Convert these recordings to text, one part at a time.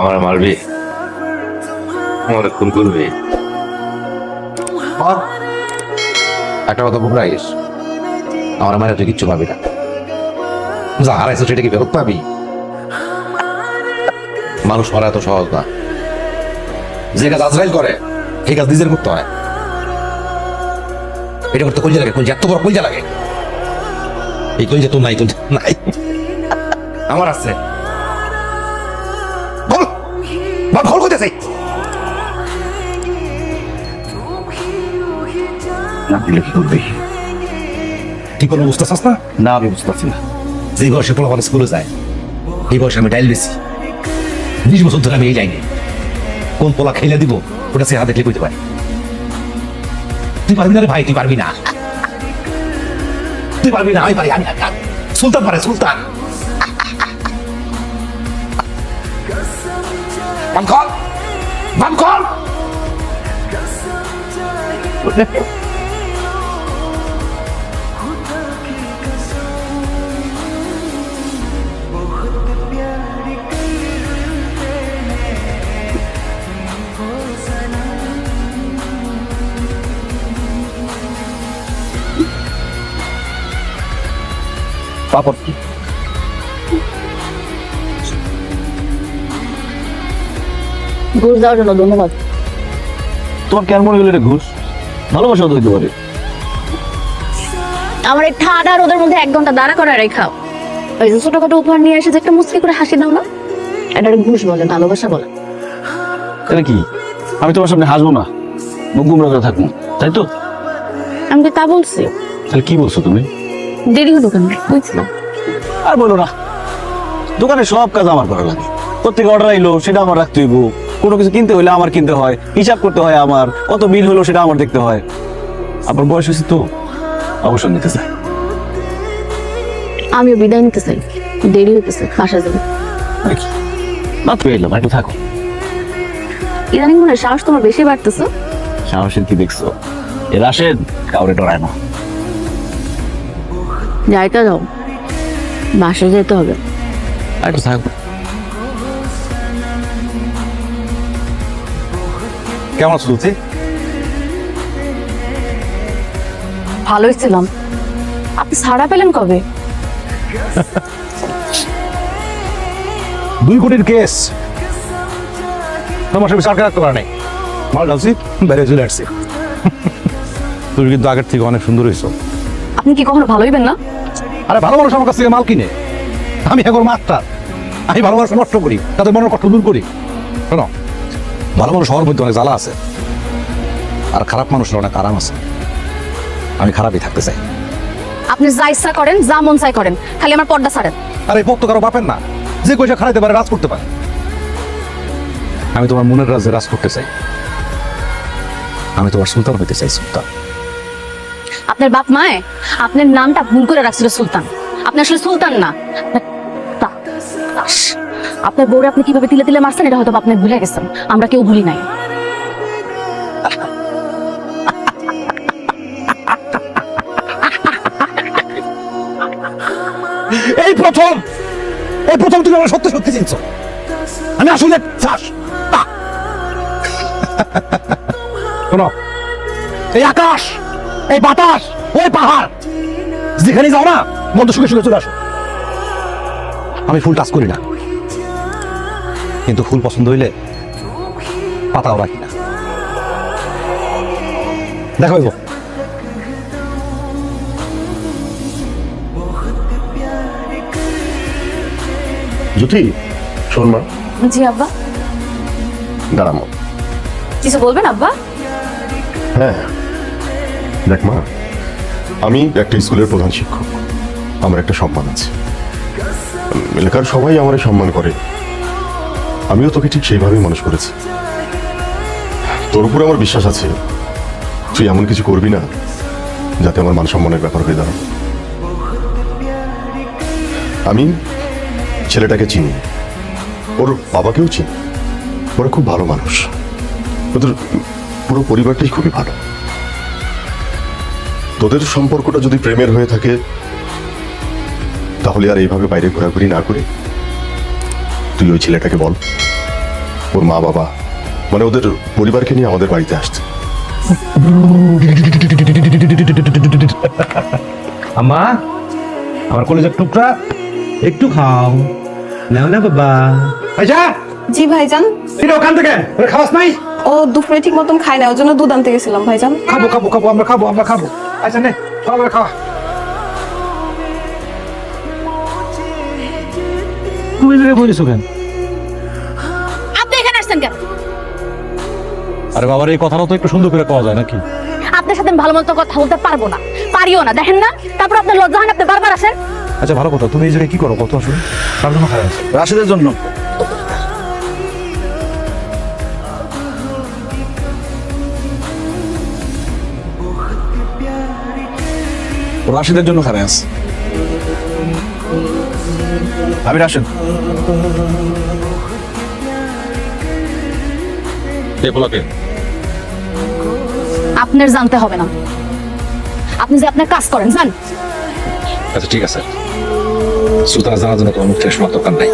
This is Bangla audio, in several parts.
আমার মারবি? আমার খুন করবি? একটা কথা বুক রাখিস আমার মায়ের তুই কিচ্ছু পাবি না। যা হারাইছো সেটা কি ফেরত পাবি? মানুষ মারা এত সহজ না। যে কাজ আজরাইল করে, এই কাজ নিজের করতে হয়। এটা করতে কলজা লাগে, কলজা, এত বড় কলজা লাগে। এই কলজা তো নাই, কলজা নাই। আমার আছে। বল খোল করতে চাই না দিলে কি করবি ঠিক কোনো বুঝতে চাস না না আমি বুঝতে পারছি না যে বয়সে পোলাপান স্কুলে যায় এই বয়সে আমি ডাইল বেশি বিশ বছর ধরে আমি এই যাইনি কোন পোলা খেলে দিব ওটা সে হাতে কইতে পারে তুই পারবি না রে ভাই তুই পারবি না তুই পারবি না আমি পারি আমি। সুলতান পারে সুলতান Văn Khôn Văn Khôn Apa sih? ঘুষ দেওয়ার জন্য ধন্যবাদ। তোমার কেন মনে গেলে এটা ঘুষ? ভালোবাসা তো হইতে পারে। আমার এই ঠাডা রোদের মধ্যে এক ঘণ্টা দাঁড়া করে রেখাও ওই যে ছোটখাটো উপহার নিয়ে এসে যে একটা মুচকি করে হাসি দাও না? এটা ঘুষ বলে ভালোবাসা বলে। তাহলে কি? আমি তোমার সামনে হাসবো না। মুখ গুমরা করে থাকব তাই তো? আমি তো তা বলছি। তাহলে কি বলছো তুমি? দেরি হলো কেন? বুঝছিলাম আর বলো না। দোকানে সব কাজ আমার করা লাগে। প্রত্যেক অর্ডার আইলো সেটা আমার রাখতে হইব। কোনো কিছু কিনতে হইলে আমার কিনতে হয় হিসাব করতে হয় আমার কত বিল হলো সেটা আমার দেখতে হয়। আপনার বয়স হয়েছে তো? অবসর নিতে চাই। আমিও বিদায় নিতে চাই। দেরি হইতেছে বাসা যাবে। মাত্র এলাম একটু থাকো ইদানিং মনে সাহস তোমার বেশি বাড়তেছে। সাহসের কি দেখছ? এর আসেন কাউরে ডরায় না। যাইতে যাও। বাসায় যেতে হবে। একটু থাকো কেমন আছো তুই ভালোই ছিলাম। আপনি ছাড়া পেলেন কবে? দুই কোটির কেস। তোমার সঙ্গে সরকার রাখতে পারে নাই। মাল ঢালছি বাইরে চলে আসছি। তুই কিন্তু আগের থেকে অনেক সুন্দর হয়েছ। আপনি কি কখনো ভালো হইবেন না? আরে ভালো মানুষ আমার কাছ থেকে মাল কিনে। আমি এখন মাস্টার আমি ভালো মানুষ নষ্ট করি তাদের মনের কষ্ট দূর করি। শোনো ভালো মানুষ হওয়ার মধ্যে অনেক জ্বালা আছে। আর খারাপ মানুষের অনেক আরাম আছে। আমি খারাপই থাকতে চাই। আপনি যা ইচ্ছা করেন যা মন চাই করেন খালি আমার পর্দা ছাড়েন। আর এই ভক্ত কারও বাপের না। যে কইসা খারাইতে পারে রাজ করতে পারে। আমি তোমার মনের রাজে রাজ করতে চাই। আমি তোমার সুলতান হইতে চাই সুলতান। আপনার বাপ মায়ে আপনার নামটা ভুল করে রাখছিল সুলতান। আপনি আসলে সুলতান না। আপনার বউরে আপনি কীভাবে তিলে তিলে মারছেন, এটা হয়তো আপনি ভুলে গেছেন। আমরা কেউ ভুলি নাই। এই প্রথম এই প্রথম তুমি আমার সত্য সত্যি চিনছো। আমি আসলে আহ! শোনো, এই আকাশ, এই বাতাস, ওই পাহাড়, যেখানে যাও না বন্ধ সুখে সুখে চলে আসো। আমি ফুল টাচ করি না। কিন্তু ফুল পছন্দ হইলে পাতাও রাখি না। দেখো। জ্যোতি শোন মা। জি আব্বা। দাঁড়ামো কিছু বলবেন আব্বা? হ্যাঁ। দেখ মা আমি একটা স্কুলের প্রধান শিক্ষক। আমার একটা সম্মান আছে। এলাকার সবাই আমার সম্মান করে। আমিও তোকে ঠিক সেইভাবেই মানুষ করেছি। তোর উপরে আমার বিশ্বাস আছে। তুই এমন কিছু করবি না, যাতে আমার মান সম্মানের ব্যাপার হয়ে দাঁড়ায়। আমি ছেলেটাকে চিনি। ওর বাবাকেও চিনি। ওরা খুব ভালো মানুষ। ওদের পুরো পরিবারটাই খুবই ভালো। তোদের সম্পর্কটা যদি প্রেমের হয়ে থাকে, তাহলে আর এইভাবে বাইরে ঘোরাঘুরি না করে তুই ওই ছেলেটাকে বল। ওর মা বাবা মানে ওদের পরিবারকে নিয়ে আমাদের বাড়িতে আসছে। আম্মা আমার কলেজের টুকরা একটু খাও। নাও না বাবা। আচ্ছা জি ভাইজান। এটা ওখান থেকে। ওরে খাওয়াস নাই? ও দুপুরে ঠিক মতন খায় না ওর জন্য দুধ আনতে গেছিলাম ভাইজান। খাব খাব খাব আমরা খাব আমরা খাব। আচ্ছা নে খাওয়া খাওয়া। তুমি এদিকে বলিস কেন? আপনি এখানে আসছেন কেন? আরে বাবার এই কথাটা তো একটু সুন্দর করে পাওয়া যায় নাকি? আপনার সাথে ভালো মতো কথা বলতে পারব না। পারিও না দেখেন না? তারপর আপনার লজ্জা হয় আপনি বারবার আসেন। আচ্ছা ভালো কথা। তুমি এই জায়গায় কি করো? কত আসলে? তার জন্য খারাপ রাশেদের জন্য। রাশেদের জন্য খারাপ আছে। আমি রাশেদ আপনার জানতে হবে না। আপনি যে আপনার কাজ করেন জান। আচ্ছা ঠিক আছে। সুতরাং জানার জন্য তোমার মুখ থেকে শোনার দরকার নাই।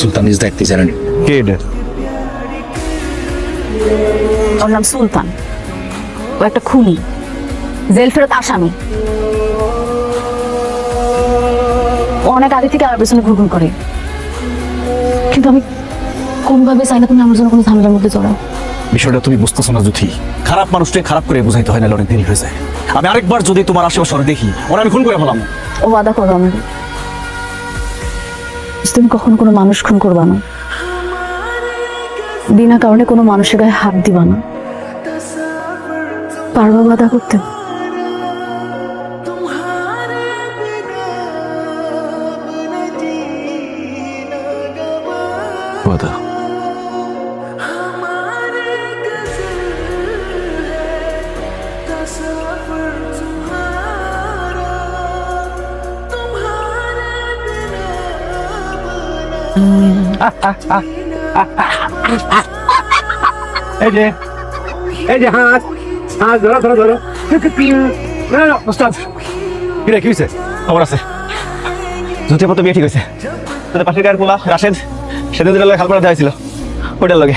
সুলতান নিজ দায়িত্বে জানেন। কে এটা? ওর নাম সুলতান। ও একটা খুনি। জেল ফেরত আসামি অনেক আগে থেকে আমার পেছনে ঘুরঘুর করে। কিন্তু আমি কোনভাবে চাই না তুমি আমার জন্য কোনো ঝামেলার মধ্যে জড়াও। বিষয়টা তুমি বুঝতেছো না জুথি। খারাপ মানুষটাকে খারাপ করে বুঝাইতে হয় না অনেক দেরি হয়ে যায়। আমি আরেকবার যদি তোমার আশেপাশে দেখি ওরা আমি খুন করে ফেলাম। ও ওয়াদা করো আমার তুমি কখনো কোনো মানুষ খুন করবা না। বিনা কারণে কোনো মানুষের গায়ে হাত দিবা না। পারবা ওয়াদা করতে? এই যে এই যে, হাত হাত ধরো ধরো ধরো। না না, ওস্তাদ। কি হয়েছে খবর আছে? জুথি পথে বিয়ে ঠিক হয়েছে তোদের পাশের গায়ের পোলা, রাশেদ, সেদিন দিনের খাল পাড়া দেওয়া ছিল ওইটার লগে।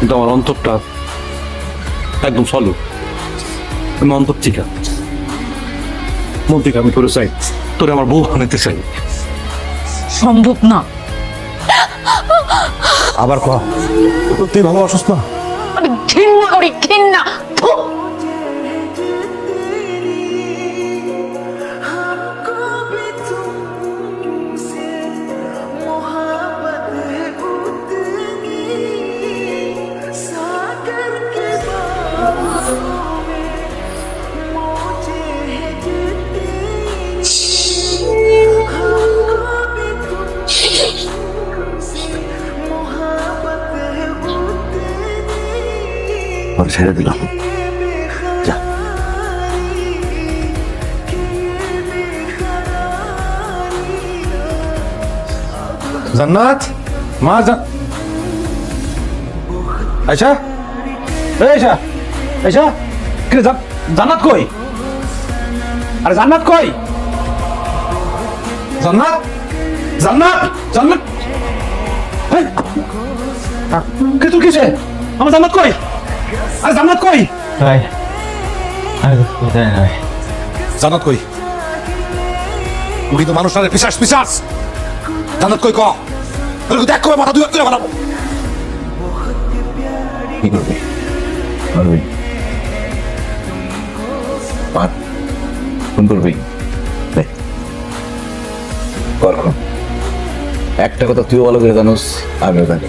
কিন্তু আমার অন্তরটা একদম সলু আমি অন্তর ঠিক মন থেকে আমি করে চাই। তোরে আমার বউ বানাইতে চাই। সম্ভব না। আবার কহ তুই ভালোবাসস না? আমি ঘৃণা করি ঘৃণা ছেড়ে দিলাম। যা। জান্নাত? মা আচ্ছা এই আয়শা। আয়শা? কি রে, জান- জান্নাত কই? আরে জান্নাত কই? জান্নাত? জান্নাত? জান্নাত কে তুই কিসে আমার জান্নাত কই? আরে জান্নাত কই? ভাই আমি কোথায় নাই জান্নাত কই? উনি তো মানুষ না পিশাচ পিশাচ। জান্নাত কই ক? তোর দেখ কবে মাথা দুই তুলে বানাবো। কি করবি? পারবি পার ফোন করবি? কর কর। একটা কথা তুইও ভালো করে জানোস আমিও জানি।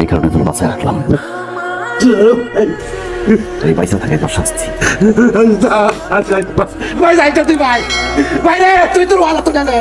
এই কারণে তোর বাঁচায় রাখলাম তুই পয়সা থাকে তোর শাস্তি তুই তুই তোর ভালো তো জানে